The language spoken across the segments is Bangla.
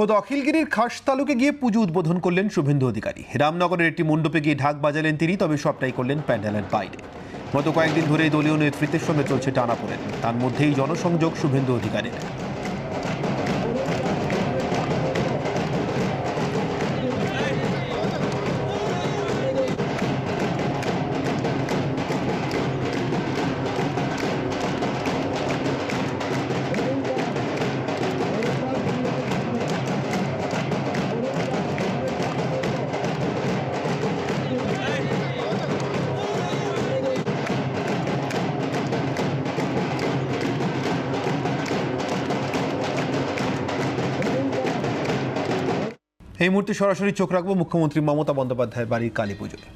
খোদ অখিলগিরির খাস তালুকে গিয়ে পুজো উদ্বোধন করলেন শুভেন্দু অধিকারী। রামনগরের একটি মণ্ডপে গিয়ে ঢাক বাজালেন তিনি, তবে সবটাই করলেন প্যান্ডেলের বাইরে। গত কয়েকদিন ধরেই দলীয় নেতৃত্বের সঙ্গে চলছে টানাপোড়েন। তার মধ্যেই জনসংযোগ শুভেন্দু অধিকারীর। এই মুহূর্তে সরাসরি চোখ রাখব মুখ্যমন্ত্রী মমতা বন্দ্যোপাধ্যায়ের বাড়ির কালী পুজোয়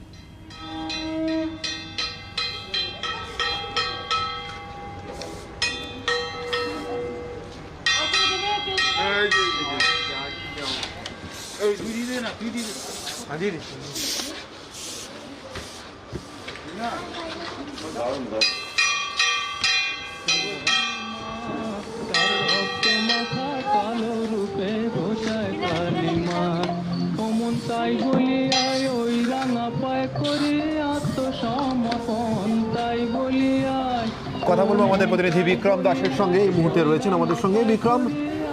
কথা বলব আমাদের প্রতিনিধি বিক্রম দাসের সঙ্গে এই মুহূর্তে রয়েছেন আমাদের সঙ্গে। বিক্রম,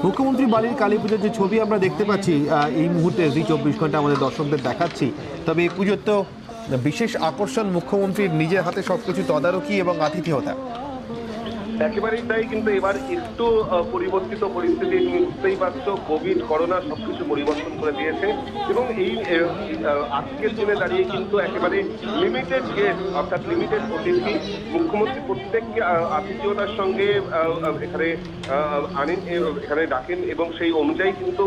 মুখ্যমন্ত্রী বাড়ির কালী পুজোর যে ছবি আমরা দেখতে পাচ্ছি এই মুহূর্তে জি চব্বিশ ঘণ্টা আমাদের দর্শকদের দেখাচ্ছি। তবে এই পুজোর তো বিশেষ আকর্ষণ মুখ্যমন্ত্রীর নিজের হাতে সবকিছু তদারকি এবং আতিথেয়তা। একেবারেই তাই কিন্তু এবার একটু পরিবর্তিত পরিস্থিতি তুমি বুঝতেই পারছ কোভিড করোনা সবকিছু পরিবর্তন করে দিয়েছে। এবং এই আজকের দিনে দাঁড়িয়ে কিন্তু একেবারে লিমিটেড গেস্ট অর্থাৎ লিমিটেড অতিথি মুখ্যমন্ত্রী প্রত্যেককে আহ, আতিথেয়তার সঙ্গে এখানে আনেন এখানে ডাকেন এবং সেই অনুযায়ী কিন্তু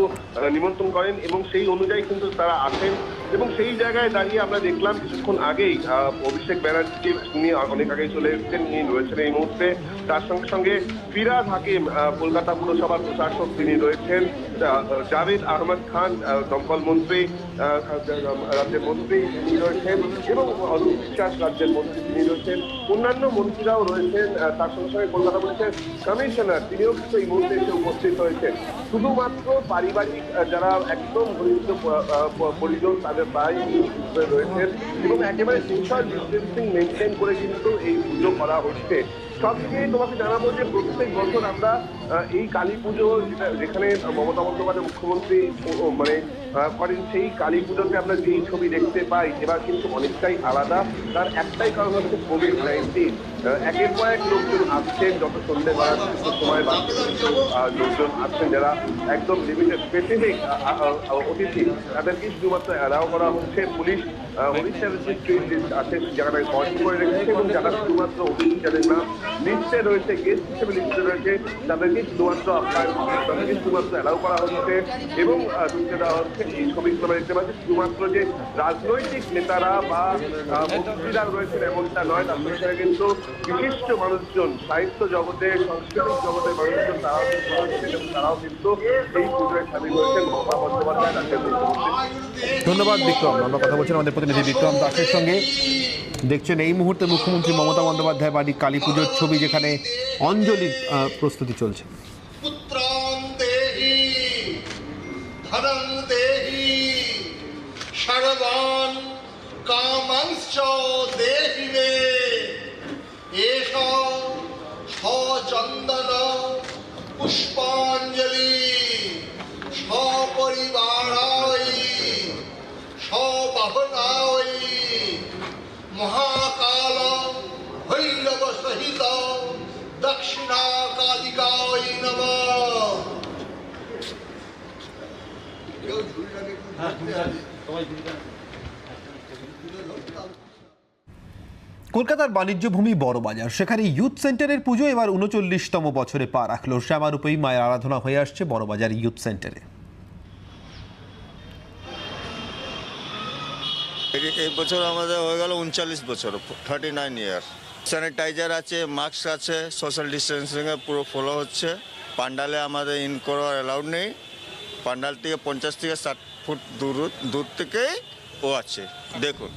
নিমন্ত্রণ করেন এবং সেই অনুযায়ী কিন্তু তারা আসেন। এবং সেই জায়গায় দাঁড়িয়ে আমরা দেখলাম কিছুক্ষণ আগেই অভিষেক ব্যানার্জি তিনি অনেক আগেই চলে এসেছেন তিনি রয়েছেন এই মুহূর্তে। তার সঙ্গে সঙ্গে ফিরাজ হাকিম কলকাতা পুরসভার প্রশাসক তিনি রয়েছেন জাভেদ আহমদ খান দমকল মন্ত্রী রাজ্যের মন্ত্রী তিনি রয়েছেন এবং অরূপ বিশ্বাস রাজ্যের মন্ত্রী তিনি রয়েছেন। অন্যান্য মন্ত্রীরাও রয়েছেন তার সঙ্গে সঙ্গে কলকাতা পুলিশের কমিশনার তিনিও কিন্তু এই মুহূর্তে এসে উপস্থিত হয়েছেন শুধুমাত্র পারিবারিক যারা একদম ঘনিষ্ঠ প- পরিজন তাদের প্রায় রয়েছেন। এবং একেবারে সোশ্যাল ডিস্টেন্সিং মেনটেন করে কিন্তু এই পুজো করা হচ্ছে। সব তোমাকে জানাব যে প্রত্যেক বছর আমরা এই কালী পুজো যেখানে মমতা বন্দ্যোপাধ্যায় মুখ্যমন্ত্রী মানে করেন, সেই কালী পুজোতে আমরা যেই ছবি দেখতে পাই এবার কিন্তু অনেকটাই আলাদা। তার একটাই কারণ হচ্ছে কোভিড নাইন্টিন একের পর এক লোকজন আসছেন, যত বাড়াচ্ছে, তত সময় বাড়ছে। লোকজন আসছেন, যারা একদম লিমিটেড স্পেসিফিক অতিথি, তাদেরকে শুধুমাত্র অ্যালাউ করা হচ্ছে পুলিশ। উড়িষ্যার যে ট্রেন লিস্ট আছে, সেখানে কন্ট্রোল করে রেখেছে এবং যারা শুধুমাত্র অতিথি যাদের নাম লিস্টে রয়েছে গেস্ট হিসেবে লিস্টে রয়েছে, তাদেরকে শুধুমাত্র আপনার তাদেরকে শুধুমাত্র অ্যালাউ করা হচ্ছে। এবং ঢুকতে দেওয়া হচ্ছে এই ছবিগুলো আমরা দেখতে পাচ্ছি শুধুমাত্র যে রাজনৈতিক নেতারা বা মন্ত্রীরা রয়েছেন এমনটা নয় সঙ্গে সঙ্গে কিন্তু বিশিষ্ট মানুষজন সাহিত্য জগতে সাংস্কৃতিক জগতের মানুষজন তারাও তারাও কিন্তু এই পুজোয় সামিল হয়েছেন। মমতা বন্দ্যোপাধ্যায় রাজ্যের ধন্যবাদ বিক্রম। আমরা কথা বলছিলাম আমাদের প্রতিনিধি বিক্রম দাসের সঙ্গে। দেখছেন এই মুহূর্তে মুখ্যমন্ত্রী মমতা বন্দ্যোপাধ্যায় বাড়ির কালী পুজোর ছবি যেখানে অঞ্জলি আহ, প্রস্তুতি চলছে। পুত্রাম দেহি ধনম দেহি, সর্বান কামাংশ দেহি মে। এষ সচন্দন পুষ্পাঞ্জলি সপরিবারাই সবাহনাই মহাকাল ভৈরব সহিত দক্ষিণা কালিকায় নমঃ। কলকাতার বাণিজ্য ভূমি বড়বাজার সেখানে ইউথ সেন্টারের পুজো এবার উনচল্লিশতম বছরে পা রাখল। শ্যামারূপেই মায়ের আরাধনা হয়ে আসছে বড়বাজার ইউথ সেন্টারে এই- বছর আমাদের হয়ে গেল উনচল্লিশ বছর থার্টি নাইন ইয়ার স্যানিটাইজার আছে মাস্ক আছে সোশ্যাল ডিস্টেন্সিংয়ে পুরো ফলো হচ্ছে। পান্ডালে আমাদের ইন করার অ্যালাউড নেই। পান্ডাল থেকে পঞ্চাশ থেকে ষাট ফুট দূর দূর থেকেই ও আছে। দেখুন।